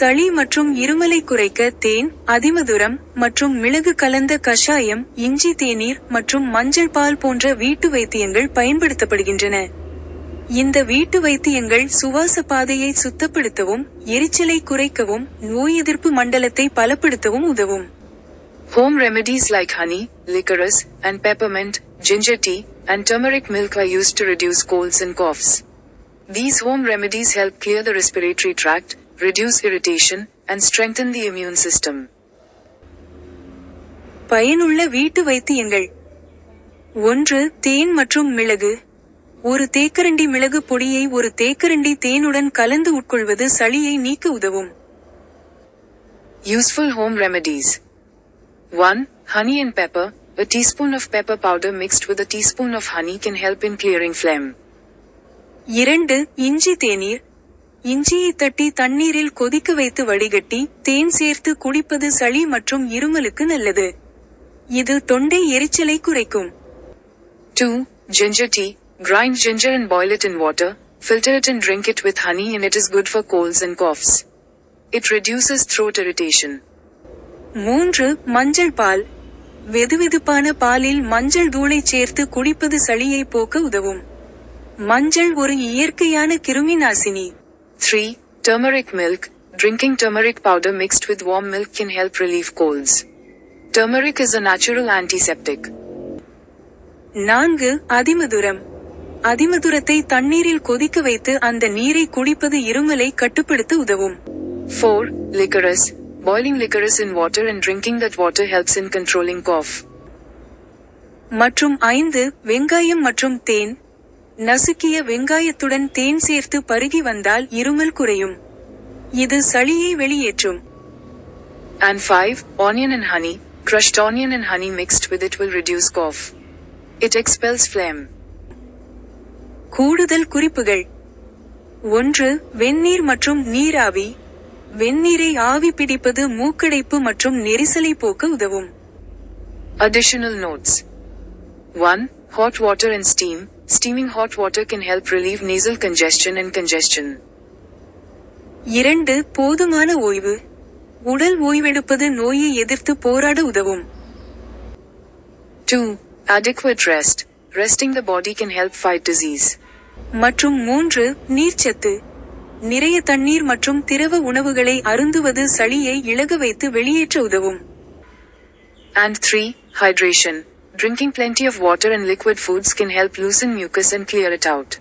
சளி மற்றும் இருமலை குறைக்க தேன் அதிமதுரம் மற்றும் மிளகு கலந்த கஷாயம் இஞ்சி தேநீர் மற்றும் மஞ்சள் பால் போன்ற வீட்டு வைத்தியங்கள் பயன்படுத்தப்படுகின்றன. இந்த வீட்டு வைத்தியங்கள் சுவாச பாதையை சுத்தப்படுத்தவும் எரிச்சலை குறைக்கவும் நோய் எதிர்ப்பு மண்டலத்தை பலப்படுத்தவும் உதவும். Home remedies like honey liquorice and peppermint ginger tea and turmeric milk are use to reduce colds and coughs these home remedies help clear the respiratory tract reduce irritation, and strengthen the immune system. பயனுள்ள வீட்டு வைத்தியங்கள் ஒன்று தேன் மற்றும் மிளகு ஒரு தேக்கரண்டி மிளகு பொடியை ஒரு தேக்கரண்டி தேனுடன் கலந்து உட்கொள்வது சளியை நீக்க உதவும் Useful home remedies 1. Honey and pepper. A teaspoon of pepper powder mixed with a teaspoon of honey can help in clearing phlegm. இரண்டு இஞ்சி தேநீர் இஞ்சியை தட்டி தண்ணீரில் கொதிக்க வைத்து வடிகட்டி தேன் சேர்த்து குடிப்பது சளி மற்றும் இருமலுக்கு நல்லது இது தொண்டை எரிச்சலை குறைக்கும் 2. Ginger tea. Grind ginger and boil it in water, filter it and drink it with honey and it is good for colds and coughs. It reduces throat irritation. மூன்று மஞ்சள் பால் வெதுவெதுப்பான பாலில் மஞ்சள் தூளை சேர்த்து குடிப்பது சளியை போக்க உதவும் மஞ்சள் ஒரு இயற்கையான கிருமி நாசினி 3. Turmeric milk. Drinking turmeric powder mixed with warm milk can help relieve colds. Turmeric is a natural antiseptic. நான்கு அதிமதுரம் அதிமதுரத்தை தண்ணீரில் கொதிக்க வைத்து அந்த நீரை குடிப்பது இருமலை கட்டுப்படுத்த உதவும் 4. Licorice. Boiling licorice in water and drinking that water helps in controlling cough. மற்றும் ஐந்து வெங்காயம் மற்றும் தேன் நசுக்கிய வெங்காயத்துடன் தேன் சேர்த்து பருகி வந்தால் இருமல் குறையும் இது சளியை வெளியேற்றும் and five onion and honey crushed onion and honey mixed with it will reduce cough. It expels phlegm. கூடுதல் குறிப்புகள் ஒன்று வெந்நீர் மற்றும் நீராவி வெந்நீரை ஆவி பிடிப்பது மூக்கடைப்பு மற்றும் நெரிசலை போக்க உதவும் additional notes one hot water and steam Steaming hot water can help relieve nasal congestion and congestion. இரண்டு போதுமான ஓய்வு உடல் ஓய்வெடுப்பது நோயை எதிர்த்து போராட உதவும் 2. Adequate rest. Resting the body can help fight disease. மற்றும் மூன்று நீர்ச்சத்து நிறைய தண்ணீர் மற்றும் திரவ உணவுகளை அருந்துவது சளியை இளக வைத்து வெளியேற்ற உதவும் And 3. Hydration. Drinking plenty of water and liquid foods can help loosen mucus and clear it out.